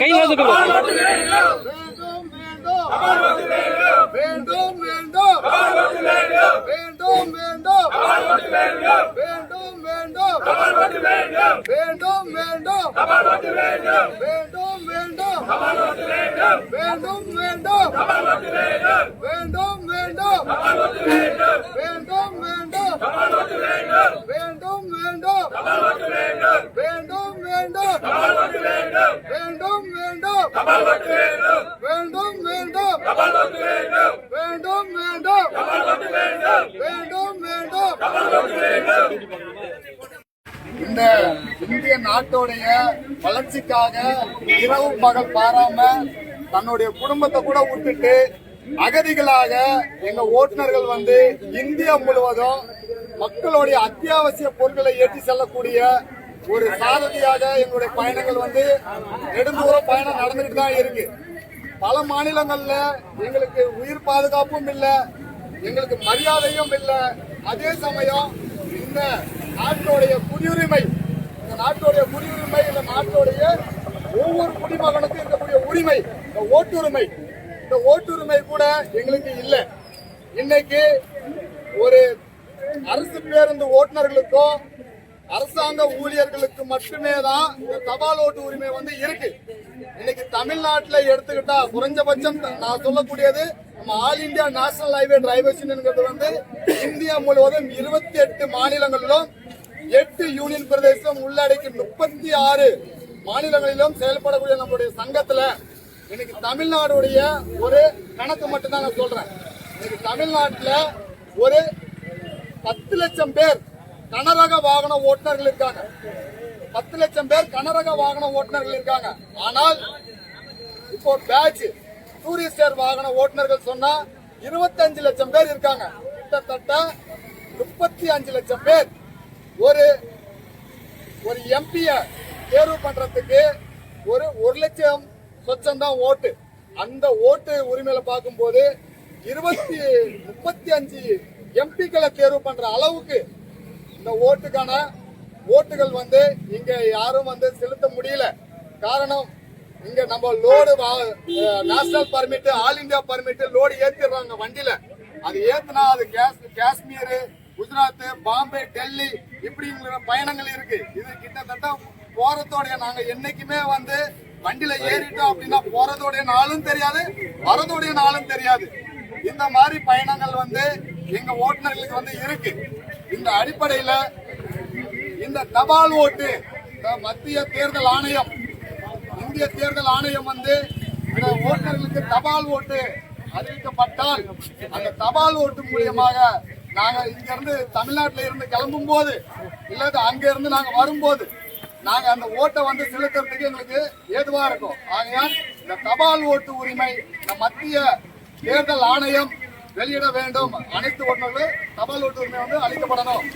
கை வேண்டும் வேண்டும் வேண்டும் வேண்டும் வேண்டும் வேண்டும் வேண்டும் வேண்டும் வேண்டும் வேண்டும் வேண்டும் வேண்டும். வேண்டும். வேண்டும் வேண்டும். தபால் ஓட்டு வேண்டும். வேண்டும் வேண்டும். இந்த இந்திய நாட்டோடைய வளர்ச்சிக்காக இரவு பகல் பாராம தன்னுடைய குடும்பத்தை கூட விட்டுட்டு அகதிகளாக எங்க ஓட்டுநர்கள் வந்து இந்தியா முழுவதும் மக்களுடைய அத்தியாவசிய பொருட்களை ஏற்றி செல்லக்கூடிய ஒரு சாதனையாக எங்களுடைய பயணங்கள் வந்து நெடுந்தூரம் பயணம் நடந்துகிட்டு தான் இருக்கு. பல மாநிலங்கள்ல எங்களுக்கு உயிர் பாதுகாப்பும் இல்லை எங்களுக்கு மரியாதையும் இல்லை. அதே சமயம் இந்த நாட்டுடைய குடியுரிமை இந்த நாட்டுடைய குடியுரிமை இந்த நாட்டுடைய ஒவ்வொரு குடிமகனுக்கும் இருக்கக்கூடிய உரிமை இந்த ஓட்டுரிமை இந்த ஓட்டுரிமை கூட எங்களுக்கு இல்லை. இன்னைக்கு ஒரு அரசு பேருந்து ஓட்டுநர்களுக்கும் அரசாங்க ஊழியர்களுக்கு மட்டுமே தான் இந்த தபால் ஓட்டு உரிமை வந்து இருக்கு. இன்னைக்கு தமிழ்நாட்டுல எடுத்துக்கிட்டா குறைஞ்சபட்சம் நான் சொல்லக்கூடியது நம்ம all India national highway drivers யூனியன்ங்கிறது வந்து இந்தியா முழுவதும் இருபத்தி எட்டு மாநிலங்களிலும் எட்டு யூனியன் பிரதேசம் உள்ளடக்கி முப்பத்தி ஆறு மாநிலங்களிலும் செயல்படக்கூடிய நம்மளுடைய சங்கத்துல இன்னைக்கு தமிழ்நாடுடைய ஒரு கணக்கு மட்டும்தான் நான் சொல்றேன். இன்னைக்கு தமிழ்நாட்டுல ஒரு பத்து லட்சம் பேர் கனரக வாகன ஓட்டுநர்கள் இருக்காங்க. பத்து லட்சம் பேர் கனரக வாகன ஓட்டுநர்கள் இருக்காங்க. ஆனால் இப்போ பேட்ச் டூரிஸ்டர் வாகன ஓட்டுநர்கள் சொன்னா இருபத்தஞ்சு லட்சம் பேர் இருக்காங்க. கிட்டத்தட்ட முப்பத்தி அஞ்சு லட்சம் பேர் ஒரு ஒரு எம்பிய தேர்வு பண்றதுக்கு ஒரு ஒரு லட்சம் சொச்சம் தான் ஓட்டு. அந்த ஓட்டு உரிமையில பார்க்கும்போது இருபத்தி முப்பத்தி அஞ்சு எம்பிக்களை தேர்வு பண்ற அளவுக்கு இந்த ஓட்டுக்கான ஓட்டுகள் வந்து இங்க யாரும் வந்து செலுத்த முடியல. காரணம் இங்க நம்ம load national permit all India permit load ஏத்திடுறாங்க வண்டியில. அது ஏத்தினா அது காஷ்மீர் குஜராத் பாம்பே டெல்லி இப்படிங்கிற பயணங்கள் இருக்கு. இது கிட்டத்தட்ட போறதோடைய நாங்க என்னைக்குமே வந்து வண்டியில ஏறிட்டோம் அப்படின்னா போறதோடைய நாளும் தெரியாது வரதோடைய நாளும் தெரியாது. இந்த மாதிரி பயணங்கள் வந்து எங்க ஓட்டுநர்களுக்கு வந்து இருக்கு. இந்த அடிப்படையில இந்த தபால் ஓட்டு மத்திய தேர்தல் ஆணையம் இந்திய தேர்தல் ஆணையம் வந்து இந்த ஓட்டுநர்களுக்கு தபால் ஓட்டு அறிவிக்கப்பட்டால் அந்த தபால் ஓட்டு மூலியமாக நாங்க இங்க இருந்து தமிழ்நாட்டில இருந்து கிளம்பும் போது இல்லாத அங்க இருந்து நாங்க வரும்போது நாங்க அந்த ஓட்டை வந்து செலுத்துறதுக்கு எங்களுக்கு ஏதுவா இருக்கும். ஆகையால் இந்த தபால் ஓட்டு உரிமை இந்த மத்திய தேர்தல் ஆணையம் வெளியிட வேண்டும். அனைத்து ஓட்டுநர்களும் தபால் ஒட்டுரிமை வந்து அளிக்கப்படணும்.